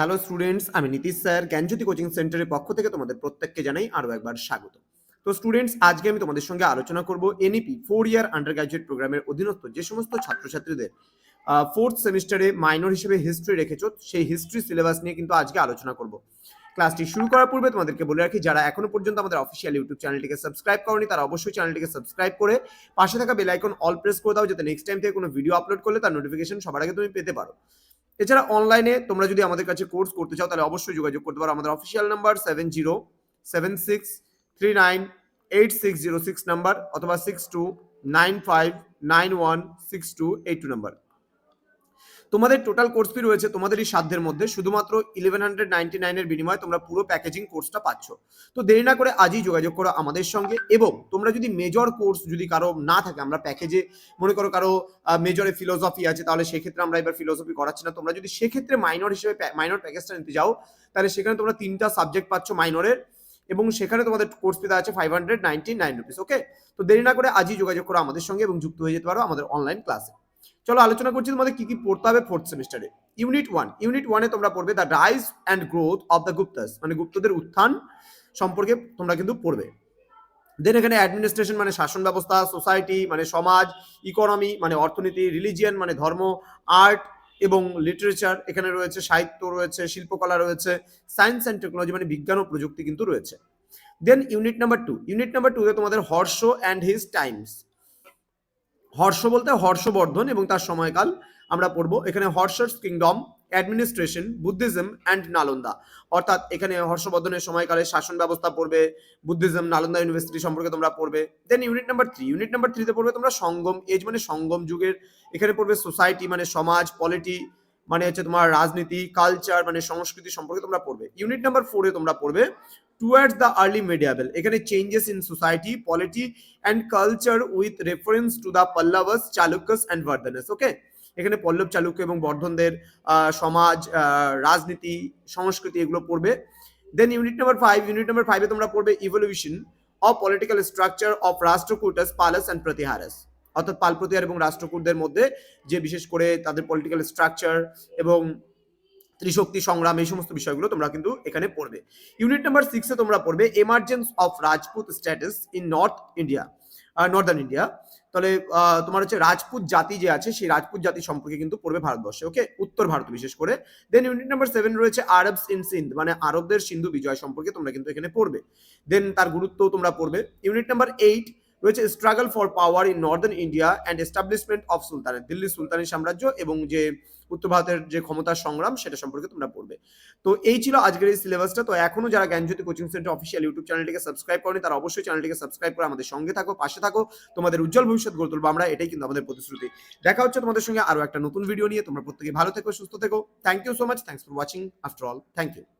Hello students আমি Nitish sir, জ্ঞানজ্যোতি coaching সেন্টারের পক্ষ থেকে তোমাদের প্রত্যেককে জানাই আরও একবার স্বাগত। তো স্টুডেন্টস আজকে আমি তোমাদের সঙ্গে আলোচনা করব NEP four year undergraduate প্রোগ্রামের অধীনস্থ যে সমস্ত ছাত্রছাত্রীদের ফোর্থ সেমিস্টারে মাইনর হিসেবে হিস্ট্রি রেখেছো, সেই হিস্ট্রি সিলেবাস নিয়ে কিন্তু আজকে আলোচনা করব। ক্লাসটি শুরু করার পূর্বে তোমাদেরকে বলে রাখি, যারা এখনও পর্যন্ত আমাদের অফিসিয়াল ইউটিউব চ্যানেলটিকে সাবস্ক্রাইব করনি, তারা অবশ্যই চ্যানেলটিকে সাবস্ক্রাইব করে পাশে থাকা বেল আইকন অল প্রেস করে দাও, যাতে নেক্সট টাইম থেকে কোনো ভিডিও আপলোড করলে তার নোটিফিকেশন সবার আগে তুমি পেতে পারো। এছাড়া অনলাইনে তোমরা যদি আমাদের কাছে কোর্স করতে চাও, তাহলে অবশ্যই যোগাযোগ করতে পারো। আমাদের official number seven zero seven six three nine eight six zero six number অথবা six two nine five nine one six two eight two number তোমাদের টোটাল কোর্স ফি রয়েছে তোমাদেরই সাধ্যের মধ্যে, শুধুমাত্র ইলেভেন হান্ড্রেড নাইনটি নাইনের বিনিময়ে তোমরা পুরো প্যাকেজিং কোর্সটা পাচ্ছ। তো দেরি না করে আজই যোগাযোগ করো আমাদের সঙ্গে এবং তোমরা যদি মেজর কোর্স যদি কারও না থাকে, আমরা প্যাকেজে মনে করো কারও মেজরে ফিলোসফি আছে, তাহলে সেক্ষেত্রে আমরা এবার ফিলোসফি করাচ্ছি না। তোমরা যদি সেক্ষেত্রে মাইনর হিসেবে মাইনর প্যাকেজটা নিতে যাও, তাহলে সেখানে তোমরা তিনটা সাবজেক্ট পাচ্ছ মাইনরের এবং সেখানে তোমাদের কোর্স ফিতে আছে five hundred ninety nine rupees okay তো দেরি না করে আজই যোগাযোগ করো আমাদের সঙ্গে এবং যুক্ত হয়ে যেতে পারো আমাদের অনলাইন ক্লাসে চলো আলোচনা করছি তোমাদের কি কি পড়তে হবে ফোর্থ সেমিস্টারে ইউনিট ওয়ান ইউনিট ওয়ানে তোমরা পড়বে the rise and growth of the Guptas মানে গুপ্তদের উত্থান সম্পর্কে তোমরা কিন্তু পড়বে। দেন এখানে অ্যাডমিনিস্ট্রেশন মানে শাসন ব্যবস্থা সোসাইটি মানে সমাজ ইকোনমি মানে অর্থনীতি রিলিজিয়ান মানে ধর্ম আর্ট এবং লিটারেচার এখানে রয়েছে, সাহিত্য রয়েছে, শিল্পকলা রয়েছে সায়েন্স অ্যান্ড টেকনোলজি মানে বিজ্ঞান ও প্রযুক্তি কিন্তু রয়েছে। Then unit number two unit number টুতে তোমাদের Harsha and his times Harsha বলতে হর্ষবর্ধন এবং তার সময়কাল আমরা পড়ব এখানে Harsha's kingdom, administration, Buddhism and Nalanda. অর্থাৎ এখানে হর্ষবর্ধনের সময়কালে শাসন ব্যবস্থা পড়বে, বুদ্ধিজম, নালন্দা ইউনিভার্সিটি সম্পর্কে তোমরা পড়বে। Then unit number three unit number থ্রিতে পড়বে তোমরা সঙ্গম এজ মানে সঙ্গম যুগের, এখানে পড়বে সোসাইটি মানে সমাজ পলিটি মানে হচ্ছে তোমার রাজনীতি কালচার মানে সংস্কৃতি সম্পর্কে তোমরা পড়বে। ইউনিট নাম্বার ফোরে তোমরা পড়বে টুয়ার্ডস দ্য আর্লি মেডিয়াবেল এখানে changes in society polity and culture with reference to the Pallavas Chalukyas and Vardhanas okay এখানে পল্লব, চালুক্য এবং বর্ধনদের সমাজ রাজনীতি, সংস্কৃতি এগুলো পড়বে। Then unit number five unit number ফাইভে তোমরা পড়বে evolution of political structure of Rashtrakutas Palas and Pratiharas অর্থাৎ পাল প্রতিহার এবং রাষ্ট্রকূটদের মধ্যে যে বিশেষ করে তাদের পলিটিক্যাল স্ট্রাকচার এবং ত্রিশক্তি সংগ্রাম, এই সমস্ত বিষয়গুলো তোমরা কিন্তু এখানে পড়বে। ইউনিট নাম্বার সিক্সে তোমরা পড়বে emergence of Rajput status in north India northern India তাহলে তোমার হচ্ছে রাজপুত জাতি যে আছে, সেই রাজপুত জাতি সম্পর্কে কিন্তু পড়বে ভারতবর্ষে ওকে উত্তর ভারত বিশেষ করে। দেন ইউনিট নাম্বার সেভেন রয়েছে আরবস ইন সিন্ধ মানে আরবদের সিন্ধু বিজয় সম্পর্কে তোমরা কিন্তু এখানে পড়বে। দেন তার গুরুত্ব তোমরা পড়বে। ইউনিট নাম্বার এইট রয়েছে struggle for power in northern India and establishment of সুলতানের দিল্লি সুলতানি সাম্রাজ্য এবং যে উত্তর ভারতের যে ক্ষমতার সংগ্রাম সেটা সম্পর্কে তোমরা পড়বে। তো এই ছিল আজকের এই সিলেবাসটা তো এখনও যারা Gyanjyoti coaching centre official YouTube চ্যানেলটিকে সাবস্ক্রাইব করেনি, তারা অবশ্যই চ্যানেলটিকে সাবস্ক্রাইব করে আমাদের সঙ্গে থাকো, পাশে থাকো। তোমাদের উজ্জ্বল ভবিষ্যৎ গড়ে তুলবো আমরা, এটাই কিন্তু আমাদের প্রতিশ্রুতি। দেখা হচ্ছে তোমাদের সঙ্গে আরও একটা নতুন ভিডিও নিয়ে। তোমরা প্রত্যেকে ভালো থেকো, সুস্থ থেকো। Thank you so much thanks for watching after all thank you